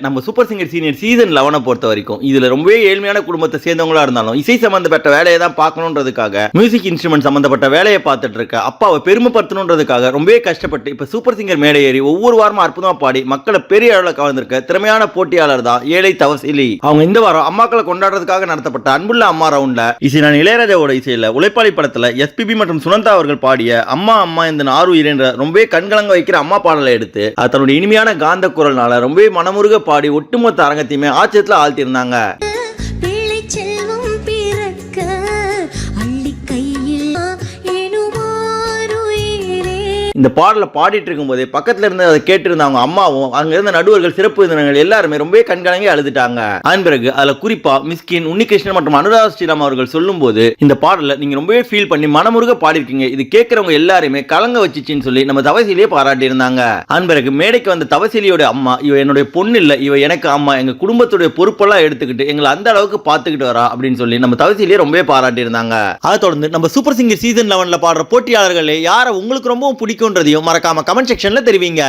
நம்ம super singer senior season லெவனை பொறுத்த வரைக்கும் இதுல ரொம்பவே ஏழ்மையான குடும்பத்தை சேர்ந்தவங்களா இருந்தாலும் இசை சம்பந்தப்பட்ட வேலையை தான் பார்க்கணுன்றதுக்காக மியூசிக் இன்ஸ்ட்ருமெண்ட் சம்பந்தப்பட்ட வேலையை பார்த்துட்டு இருக்க அப்பாவை பெருமைப்படுத்தணுன்றதுக்காக ரொம்பவே கஷ்டப்பட்டு இப்ப சூப்பர் சிங்கர் மேடை ஏறி ஒவ்வொரு வாரமும் அற்புதமா பாடி மக்களை பெரிய அளவில் கவர்ந்திருக்க திறமையான போட்டியாளர் தான் ஏழை தவசிலி அவங்க இந்த வாரம் அம்மாக்களை கொண்டாடுறதுக்காக நடத்தப்பட்ட அன்புள்ள அம்மா ரவுண்ட்ல இசை நான் இளையராஜாவோட இசையில உழைப்பாளி படத்துல எஸ்பிபி மற்றும் சுனந்தா அவர்கள் பாடிய அம்மா அம்மா இந்த ஆறு இரண்ட ரொம்பவே கண்கலங்க வைக்கிற அம்மா பாடலை எடுத்து தன்னுடைய இனிமையான காந்த குரல்னால ரொம்பவே மனமுருக பாடி ஒட்டுமொத்த அரங்கத்தையுமே ஆச்சரியத்தில் ஆழ்த்தியிருந்தாங்க. இந்த பாடலை பாடிட்டு இருக்கும்போதே பக்கத்துல இருந்து அதை கேட்டிருந்த அவங்க அம்மாவும் அங்க இருந்த நடுவர்கள் சிறப்பு விருந்தினர்கள் எல்லாருமே ரொம்பவே கண்கலங்கி அழுதுட்டாங்க. அதன் பிறகு அதுல குறிப்பா மிஸ்கின் உன்னிகிருஷ்ணன் மற்றும் அனுராதா ஸ்ரீராம் அவர்கள் சொல்லும்போது இந்த பாடலை நீங்க ரொம்பவே ஃபீல் பண்ணி மனமுருக பாடிருக்கீங்க இது கேட்கறவங்க எல்லாருமே கலங்க வச்சுச்சின்னு சொல்லி நம்ம தவசிலியே பாராட்டி இருந்தாங்க அதன் பிறகு மேடைக்கு வந்த தவசிலியோட அம்மா இவ என்னுடைய பொண்ணு இல்ல இவ எனக்கு அம்மா எங்க குடும்பத்துடைய பொறுப்பெல்லாம் எடுத்துக்கிட்டு எங்களை அந்த அளவுக்கு பாத்துக்கிட்டு வரா அப்படின்னு சொல்லி நம்ம தவசிலியே ரொம்பவே பாராட்டி இருந்தாங்க அதை தொடர்ந்து நம்ம சூப்பர் சிங்கர் சீசன் லெவன்ல பாடுற போட்டியாளர்களே யாரை உங்களுக்கு ரொம்பவும் பிடிக்கும் இருக்குன்றதையும் மறக்காம கமெண்ட் செக்ஷன்ல தெரிவிங்க.